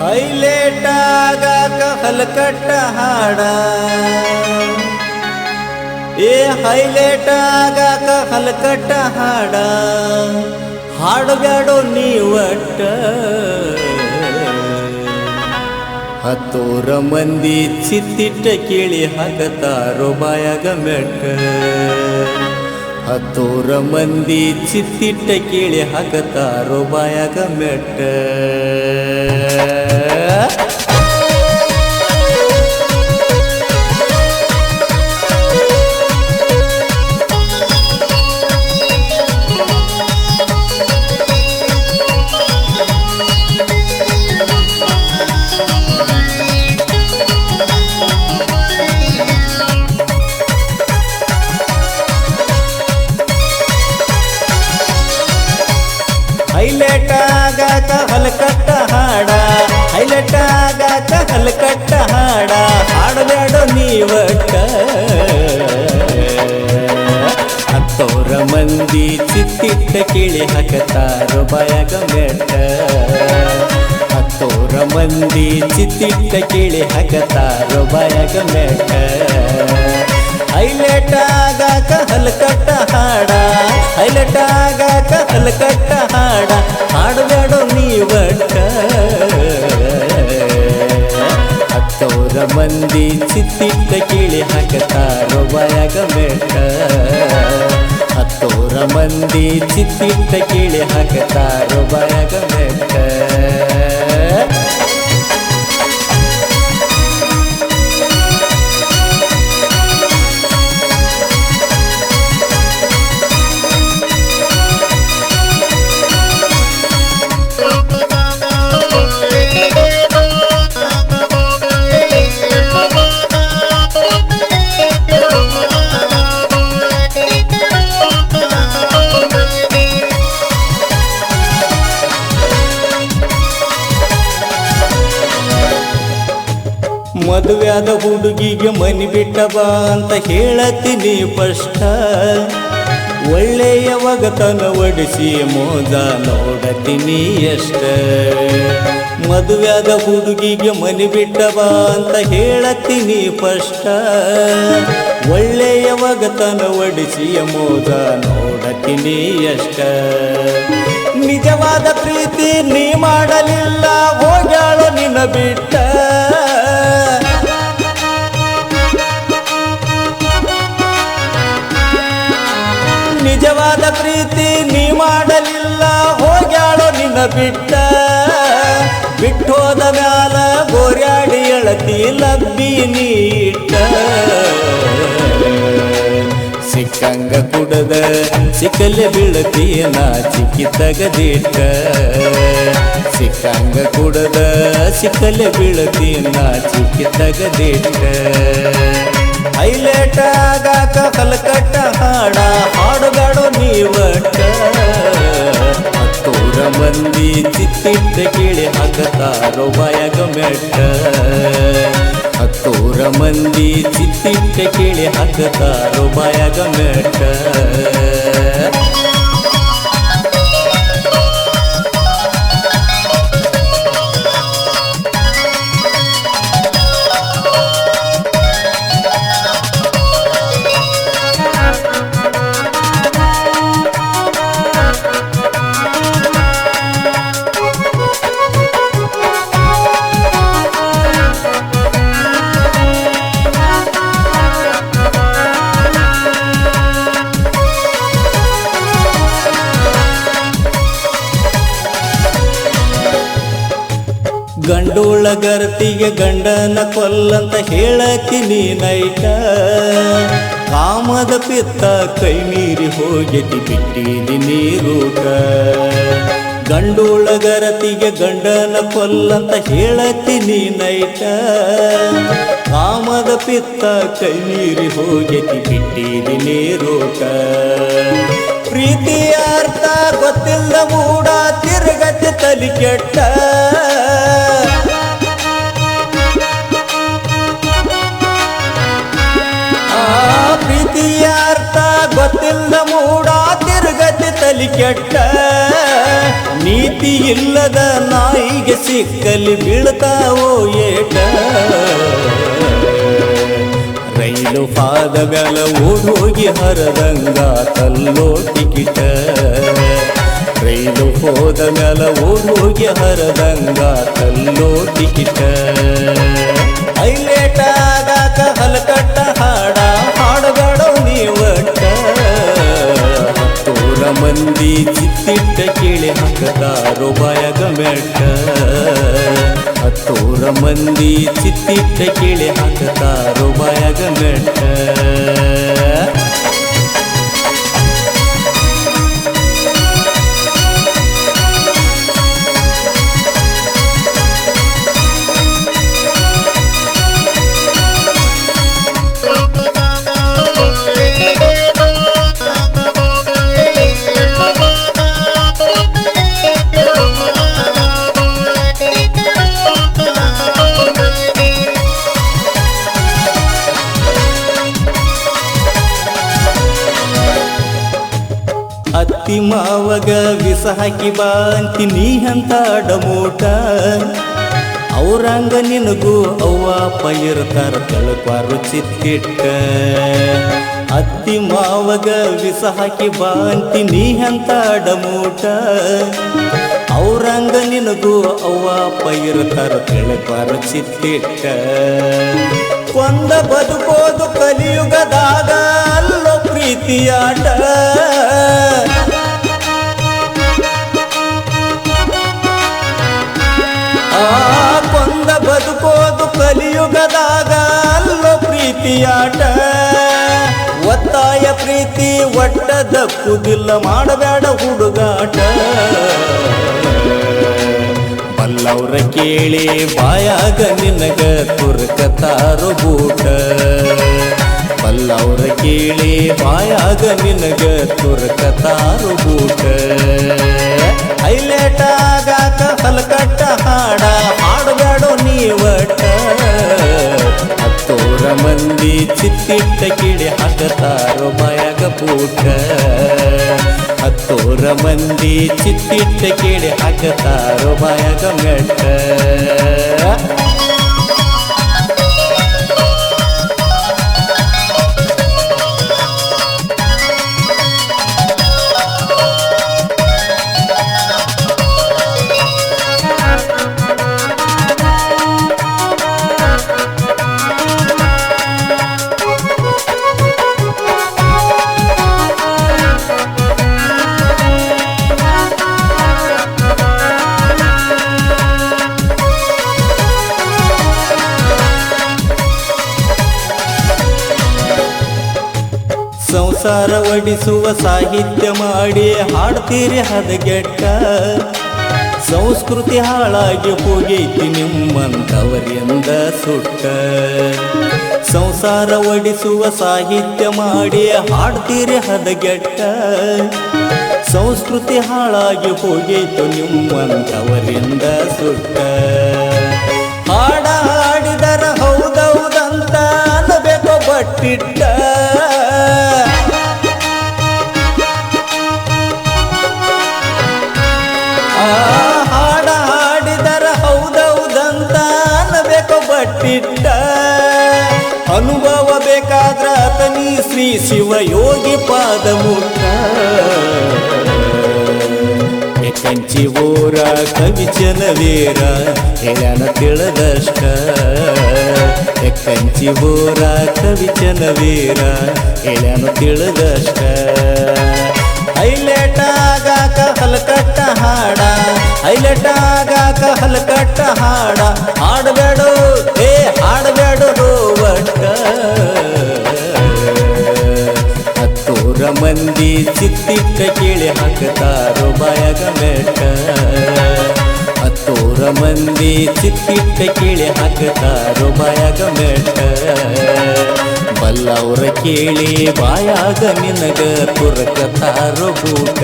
Highlight ಆಗಾಕ ಹಲಕಟ್ಟ ಹಾಡ. ಏ ಹೈಲೇಟ್ ಆಗಾಕ ಹಲಕಟ್ಟ ಹಾಡ. ಹಾಡಬ್ಯಾಡೋ ನೀವಟ್ಟ. ಹತ್ತೂರ ಮಂದಿ ಚಿತ್ತಿಟ್ಟ ಕೇಳಿ ಹಾಕತಾರೋ ಬಾಯಾಗ ಮೆಟ್ಟ. ಹತ್ತೂರ ಮಂದಿ ಚಿತ್ತಿಟ್ಟ ಕೇಳಿ ಹಾಕತಾರೋ ಬಾಯಾಗ ಮೆಟ್ಟ. Yeah. ಮಂದಿ ಚಿತ್ತಿತ್ತ ಕೇಳಿ ಹಕತಾರು ಬಯಗ ಮೆಟ್ಟ ಹತ್ತೋರ ಮಂದಿ ಚಿತ್ತಿತ್ತ ಕೇಳಿ ಹಕತಾರು ಬಯಗ ಮೆಟ್ಟ ಹೈಲೈಟ್ ಆಗಾಕ ಹಲ್ಕಟ್ಟ ಹಾಡ, ಹೈಲೈಟ್ ಆಗಾಕ ಹಲ್ಕಟ್ಟ ಹಾಡ, ಹಾಡಬೇಡೋ ನೀವಟ್ಟ ಹತ್ತೋರ ಮಂದಿ ಚಿತ್ತಿತ್ತ ಕೇಳಿ ಹಾಕತಾರು ಬಯಗ ಮೆಟ್ಟ ಹತ್ತೋರ ಮಂದಿ ಚಿತ್ತಿತ್ತ ಕೇಳಿ ಹಾಕತಾರೋ ಬರಗ ಮೆಟ್ಟ ಮದುವೆಯಾದ ಹುಡುಗಿಗೆ ಮನಿ ಬಿಟ್ಟ ಬಾ ಅಂತ ಹೇಳತ್ತೀನಿ ಫಷ್ಟ ಒಳ್ಳೆಯ ಒಗತನ ಒಡಿಸಿ ಮೋದ ನೋಡತೀನಿ ಎಷ್ಟ. ಆದ ಹುಡುಗಿಗೆ ಮನಿ ಬಿಟ್ಟ ಬಾ ಅಂತ ಹೇಳತ್ತೀನಿ ಫಷ್ಟ ಒಳ್ಳೆಯ ಒಗತನ ಒಡಿಸಿ ಮೋದ ನೋಡತೀನಿ ಎಷ್ಟ. ನಿಜವಾದ ಪ್ರೀತಿ ನೀ ಮಾಡಲಿಲ್ಲ, ಹೋಗ್ಯಾಳು ನಿನ್ನ ಬಿಟ್ಟ ಬಿಟ್ಟ ಬಿಟ್ಟೋದ ಮ್ಯಾಲ ಗೋರ್ಯಾಡಿ ಎಳತಿ ಲಬ್ಬಿ ನೀಟ ಸಿಕ್ಕಂಗ ಕುಡದ ಸಿಕ್ಕಲೆ ಬೀಳತಿ ನಾಚಿಕಿ ತಗದಿಟ್ಟ ಸಿಕ್ಕಂಗ ಕುಡದ ಸಿಕ್ಕಲೆ ಬೀಳತಿ ನಾಚಿಕಿ ತಗದಿಟ್ಟ ಹೈಲೈಟ್ ಆಗಾಕ ಕಲ್ಕಟ್ಟ ಹಾಡ ಹಾಡುಗಾಡು ನೀವಟ್ಟ ಹತ್ತೂರ ಮಂದಿ ಚಿತ್ತಿಟ್ಟ ಕೇಳಿ ಹಾಕತಾರೋ ಬಯಗ ಮೆಟ್ಟ. ಹತ್ತೂರ ಮಂದಿ ಚಿತ್ತಿಟ್ಟ ಕೇಳಿ ಹಾಕತಾರೋ ಬಯಗ ಮೆಟ್ಟ. ಗಂಡೋಳ ಗರ್ತಿಗೆ ಗಂಡನ ಕೊಲ್ಲಂತ ಹೇಳಕ್ಕೆ ನೈಟ ಕಾಮದ ಪಿತ್ತ ಕೈ ಮೀರಿ ಹೋಗೆತಿ ಬಿಟ್ಟಿದಿ ನೀರೂಟ ಗಂಡೋಳ ಗರತಿಗೆ ಗಂಡನ ಕೊಲ್ಲಂತ ಹೇಳತೀನಿ ನೈಟ ಕಾಮದ ಪಿತ್ತ ಕೈ ಮೀರಿ ಹೋಗೆತಿ ಬಿಟ್ಟಿದಿ ನೀರೂಟ ಪ್ರೀತಿಯ ಅರ್ಥ ಗೊತ್ತಿಲ್ಲ ಮೂಡ, ತಿರುಗತಿ ತಲಿ ಕೆಟ್ಟ. ಪ್ರೀತಿಯ ಅರ್ಥ ಗೊತ್ತಿಲ್ಲ ಮೂಡ, ತಿರುಗತಿ ತಲಿ ಕೆಟ್ಟ. ನೀತಿ ಇಲ್ಲದ ನಾಯಿಗೆ ಸಿಕ್ಕಲಿ ಬೀಳ್ತಾವೋ ಏಟ. ರೈಲು ಪಾದ ಮ್ಯಾಲ ಓಡೋಗಿ ಹರದಂಗ ತಲ್ಲೋ ಟಿಕಿಟ ರೈಲು ಹೋದ ಮ್ಯಾಲ ಓಡೋಗಿ ಹರದಂಗ ತಲ್ಲೋ ಟಿಕಿಟ ಐ ಆಗಾಕ ಹಲಕಟ್ಟ ಮಂದಿ ಚಿತ್ತಿಟ್ಟ ಕೇಳಿ ಹಾಕದಾರೋ ಬಾಯಗ ಮೆಟ್ಟ. ಹತ್ತೂರ ಮಂದಿ ಚಿತ್ತಿಟ್ಟ ಕೇಳಿ ಹಾಕದಾರೋ ಬಾಯಗ ಮೆಟ್ಟ. ಅತ್ತಿ ಮಾವಗ ವಿಸ ಹಾಕಿ ಬಾ ನೀ ಅಂತ ಡಮೋಟ ಅವ್ರಂಗ ನಿನಗೂ ಅವ್ವ ಪೈರ್ತಾರ ತಳಪಾರು ಚಿತ್ತಿಟ್ಟ ಅತ್ತಿ ಮಾವಗ ವಿಸ ಹಾಕಿ ಬಾ ನೀ ಅಂತ ಡಮೋಟ ಅವ್ರಂಗ ನಿನಗೂ ಅವ್ವ ಪೈರ್ತಾರ ತಳಪಾರು ಚಿತ್ತಿಟ್ಟ ಕೊಂದ ಬದುಕೋದು ಕಲಿಯುಗದಾಗ ಅಲ್ಲೋ ಪ್ರೀತಿಯಾಟ. ಬದುಕೋದು ಕಲಿಯುಗದಾಗ ಅಲ್ಲೋ ಪ್ರೀತಿಯಾಟ. ಒತ್ತಾಯ ಪ್ರೀತಿ ಒಟ್ಟ ದಕ್ಕುದಿಲ್ಲ ಮಾಡಬೇಡ ಹುಡುಗಾಟ. ಬಲ್ಲವ್ರ ಕೇಳಿ ಬಾಯಾಗ ನಿನಗ ತುರ್ಕತಾರು ಬೂಟ. ಬಲ್ಲವ್ರ ಕೇಳಿ ಬಾಯಾಗ ನಿನಗ ತುರ್ಕತಾರು ಬೂಟ ಹೈಲೇಟ ಆಗಾಕ ಹಲಕಟ್ಟ ಹಾಡ ಹಾಡಬೇಡೋ ನೀವಟ ಹತ್ತೋರ ಮಂದಿ ಚಿತ್ತಿಟ್ಟ ಕಿಡಿ ಹಾಕತಾರೋ ಬಾಯಾಗ ಬೂಟ ಹತ್ತೋರ ಮಂದಿ ಚಿತ್ತಿಟ್ಟ ಕಿಡಿ ಹಾಕತಾರೋ ಬಾಯಾಗ ಮೆಟ್ಟ ಸಂಸಾರ ಒಡಿಸುವ ಸಾಹಿತ್ಯ ಮಾಡಿ ಹಾಡ್ತೀರಿ ಹದಗೆಟ್ಟ. ಸಂಸ್ಕೃತಿ ಹಾಳಾಗಿ ಹೋಗೈತಿ ನಿಮ್ಮಂತವರಿಂದ ಸುಟ್ಟ. ಸಂಸಾರ ಒಡಿಸುವ ಸಾಹಿತ್ಯ ಮಾಡಿ ಹಾಡ್ತೀರಿ ಹದಗೆಟ್ಟ. ಸಂಸ್ಕೃತಿ ಹಾಳಾಗಿ ಹೋಗೈತು ನಿಮ್ಮಂತವರಿಂದ ಸುಟ್ಟ. ಅನುಭವ ಬೇಕಾದ್ರ ಶ್ರೀ ಶಿವಯೋಗಿ ಪಾದ ಮುಖ ಕಂಚಿ ಓರ ಕವಿ ಜನವೀರ ಹೇಳನ ತಿಳದಷ್ಟ. ಕಂಚಿ ಓರ ಕವಿ ಜನವೀರ ಹೇಳನ ತಿಳಿದಷ್ಟ. ಹೈಲೇಟ ಆಗಾಕ ಹಲಕಟ್ಟ ಹಾಡ, ಹೈಲೇಟ ಆಗಾಕ ಹಲಕಟ್ಟ ಹಾಡ. ಹಾಡಬೇಡು, ಏ, ಹಾಡಬೇಡು ಒಟ್ಟ ಹತ್ತೂರ ಮಂದಿ ಚಿತ್ತಿಟ್ಟ ಕೇಳಿ ಹಾಕತಾರು ಬಯಗ ಮೆಟ್ಟ ಹತ್ತೂರ ಮಂದಿ ಚಿತ್ತಿಟ್ಟ ಕೇಳಿ ಹಾಕತಾರು ಬಯಗ ಮೆಟ್ಟ ಬಲ್ಲವ್ರ ಕೇಳಿ ಬಾಯಾಗ ನಿನಗ ತುರಕತಾರೋ ಬೂಟ.